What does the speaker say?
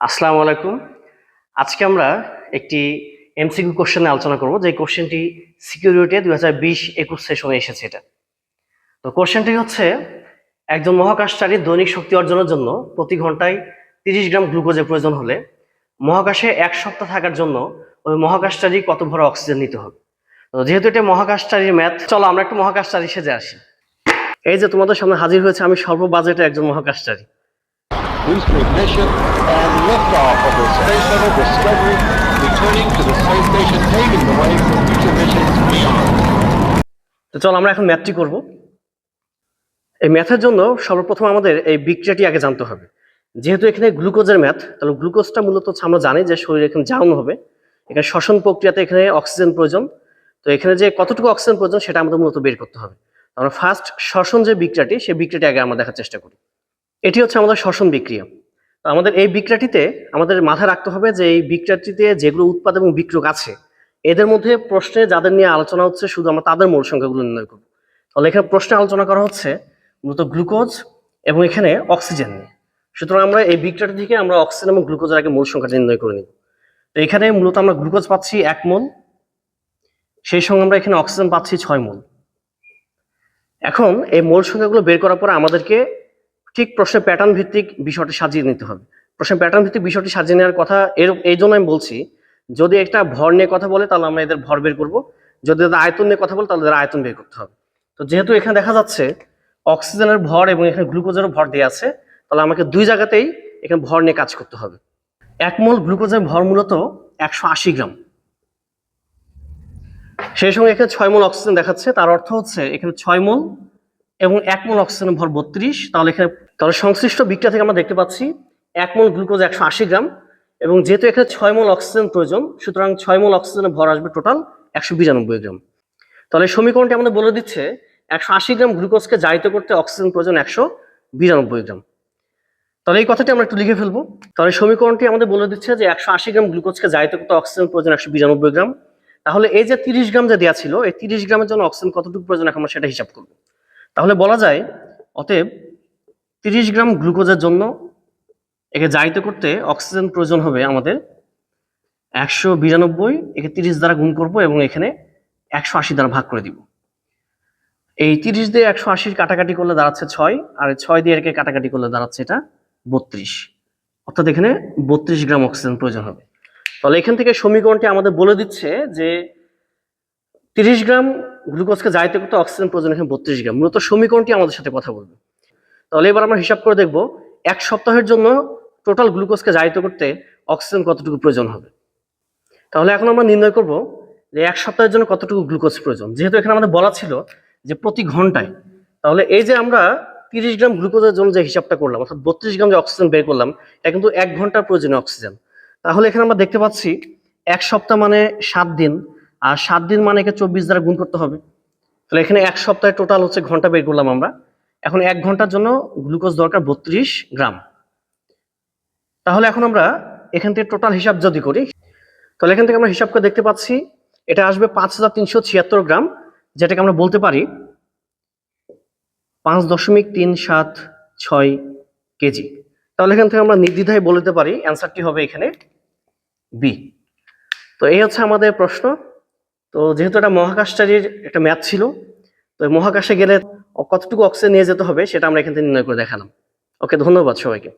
আসসালামু আলাইকুম। আজকে আমরা একটি এমসিকিউ কোশ্চেনে আলোচনা করব, যে কোশ্চেনটি সিকিউরিটি দুই হাজার বিশ একুশ সেশনে এসেছে এটা। তো কোশ্চেনটি হচ্ছে, একজন মহাকাশচারীর দৈনিক শক্তি অর্জনের জন্য প্রতি ঘন্টায় তিরিশ গ্রাম গ্লুকোজের প্রয়োজন হলে মহাকাশে এক সপ্তাহ থাকার জন্য ওই মহাকাশচারী কত ভরা অক্সিজেন নিতে হবে? তো যেহেতু এটা মহাকাশচারীর ম্যাথ, চলো আমরা একটু মহাকাশচারী সেজে আসি। এই যে তোমাদের সামনে হাজির হয়েছে, আমি সর্ব বাজেটে একজন মহাকাশচারী. তো চলো আমরা এখন ম্যাথটি করব। এই ম্যাথের জন্য সর্বপ্রথম আমাদের এই বিক্রিয়াটি আগে জানতে হবে। যেহেতু এখানে গ্লুকোজের ম্যাথ, তাহলে গ্লুকোজটা মূলত আমরা জানি যে শরীরে এখানে জাউন হবে। এখানে শ্বসন প্রক্রিয়াতে এখানে অক্সিজেন প্রয়োজন। তো এখানে যে কতটুকু অক্সিজেন প্রয়োজন সেটা আমাদের মূলত বের করতে হবে। আমরা ফার্স্ট শ্বসন যে বিক্রিয়াটি, সেই বিক্রিয়াটি আগে আমরা দেখার চেষ্টা করি। এটি হচ্ছে আমাদের শ্বসন বিক্রিয়া। তো আমাদের এই বিক্রিয়াটিতে আমাদের মাথায় রাখতে হবে যে এই বিক্রিয়াটিতে যেগুলো উৎপাদ এবং বিক্রয়ক আছে, এদের মধ্যে প্রশ্নে যাদের নিয়ে আলোচনা হচ্ছে শুধু আমরা তাদের মোল সংখ্যাগুলো নির্ণয় করব। তাহলে এখানে প্রশ্নে আলোচনা করা হচ্ছে মূলত গ্লুকোজ এবং এখানে অক্সিজেন নিয়ে। সুতরাং আমরা এই বিক্রিয়াটি থেকে আমরা অক্সিজেন এবং গ্লুকোজের আগে মোল সংখ্যা নির্ণয় করে নিব। তো এখানে মূলত আমরা গ্লুকোজ পাচ্ছি এক মোল সেই সঙ্গে আমরা এখানে অক্সিজেন পাচ্ছি ছয় মোল। এখন এই মোল সংখ্যাগুলো বের করার পরে আমাদেরকে ঠিক প্রশ্নের প্যাটার্ন ভিত্তিক বিষয়টি সাজিয়ে নিতে হবে। প্রশ্নের প্যাটার্ন ভিত্তিক বিষয়টি সাজিয়ে নেওয়ার কথা এর, এই জন্য আমি বলছি, যদি একটা ভর নিয়ে কথা বলে তাহলে আমরা এদের ভর বের করব। যদি এদের আয়তন নিয়ে কথা বলে তাহলে এদের আয়তন বের করতে হবে। তো যেহেতু এখানে দেখা যাচ্ছে অক্সিজেনের ভর এবং এখানে গ্লুকোজেরও ভর দেওয়া আছে, তাহলে আমাকে দুই জায়গাতেই এখানে ভর নিয়ে কাজ করতে হবে। এক মোল গ্লুকোজের ভর মূলত একশো আশি গ্রাম। সেই সঙ্গে এখানে ছয় মোল অক্সিজেন দেখাচ্ছে। তার অর্থ হচ্ছে এখানে ছয় মোল এবং এক মোল অক্সিজেনের ভর বত্রিশ। তাহলে এখানে, তাহলে সংশ্লিষ্ট বিক্রিয়া থেকে আমরা দেখতে পাচ্ছি এক মোল গ্লুকোজ একশো আশি গ্রাম এবং যেহেতু এখানে ছয় মোল অক্সিজেন প্রয়োজন, সুতরাং ছয় মোল অক্সিজেনের ভর আসবে টোটাল একশো বিরানব্বই গ্রাম। তাহলে সমীকরণটি আমাদের বলে দিচ্ছে, একশো আশি গ্রাম গ্লুকোজকে জারিত করতে অক্সিজেন প্রয়োজন একশো বিরানব্বই গ্রাম। তাহলে এই কথাটি আমরা একটু লিখে ফেলব। তাহলে সমীকরণটি আমাদের বলে দিচ্ছে যে একশো আশি গ্রাম গ্লুকোজকে জারিত করতে অক্সিজেন প্রয়োজন একশো বিরানব্বই গ্রাম। তাহলে এই যে তিরিশ গ্রাম যে দেওয়া ছিল, এই তিরিশ গ্রামের জন্য অক্সিজেন কতটুকু প্রয়োজন এখন সেটা হিসাব করব। তাহলে বলা যায়, অতএব তিরিশ গ্রাম গ্লুকোজের জন্য একে জারিত করতে অক্সিজেন প্রয়োজন হবে আমাদের একশো বিরানব্বই, একে তিরিশ দ্বারা গুণ করব এবং এখানে একশো আশি দ্বারা ভাগ করে দিব। এই তিরিশ দিয়ে একশো আশির কাটাকাটি করলে দাঁড়াচ্ছে ছয়, আর ছয় দিয়ে একে কাটাকাটি করলে দাঁড়াচ্ছে এটা বত্রিশ। অর্থাৎ এখানে বত্রিশ গ্রাম অক্সিজেন প্রয়োজন হবে। তাহলে এখান থেকে সমীকরণটি আমাদের বলে দিচ্ছে যে তিরিশ গ্রাম গ্লুকোজকে জারিত করতে অক্সিজেন প্রয়োজন, এখানে বত্রিশ গ্রাম। মূলত সমীকরণটি আমাদের সাথে কথা বলবে। তাহলে এবার আমরা হিসাব করে দেখব, এক সপ্তাহের জন্য টোটাল গ্লুকোজকে জারিত করতে অক্সিজেন কতটুকু প্রয়োজন হবে? তাহলে এখন আমরা নির্ণয় করব যে এক সপ্তাহের জন্য কতটুকু গ্লুকোজ প্রয়োজন। যেহেতু এখানে আমাদের বলা ছিল যে প্রতি ঘন্টায়। তাহলে এই যে আমরা তিরিশ গ্রাম গ্লুকোজের জন্য যে হিসাবটা করলাম, অর্থাৎ বত্রিশ গ্রাম যে অক্সিজেন বের করলাম, এটা কিন্তু এক ঘণ্টার প্রয়োজনীয় অক্সিজেন তাহলে এখানে আমরা দেখতে পাচ্ছি এক সপ্তাহ মানে সাত দিন, আর সাত দিন মানে একে চব্বিশ দ্বারা গুণ করতে হবে। তাহলে এখানে এক সপ্তাহে টোটাল হচ্ছে ঘণ্টা বের করলাম আমরা। এখন এক ঘণ্টার জন্য গ্লুকোজ দরকার বত্রিশ গ্রাম। তাহলে এখন আমরা এখান থেকে টোটাল হিসাব যদি করি, তাহলে এখান থেকে আমরা হিসাব করে দেখতে পাচ্ছি, এটা আসবে পাঁচ হাজার তিনশো ছিয়াত্তর গ্রাম, যেটাকে আমরা বলতে পারি পাঁচ দশমিক তিন সাত ছয় কেজি। তাহলে এখান থেকে আমরা নির্দ্বিধায় বলতে পারি অ্যান্সারটি হবে এখানে বি তো এই হচ্ছে আমাদের প্রশ্ন। তো যেহেতু এটা মহাকাশচারীর একটা ম্যাথ ছিল, তো মহাকাশে গেলে কতটুকু অক্সিজেন নিয়ে যেতে হবে সেটা আমরা এখান থেকে নির্ণয় করে দেখালাম। ওকে ধন্যবাদ সবাইকে।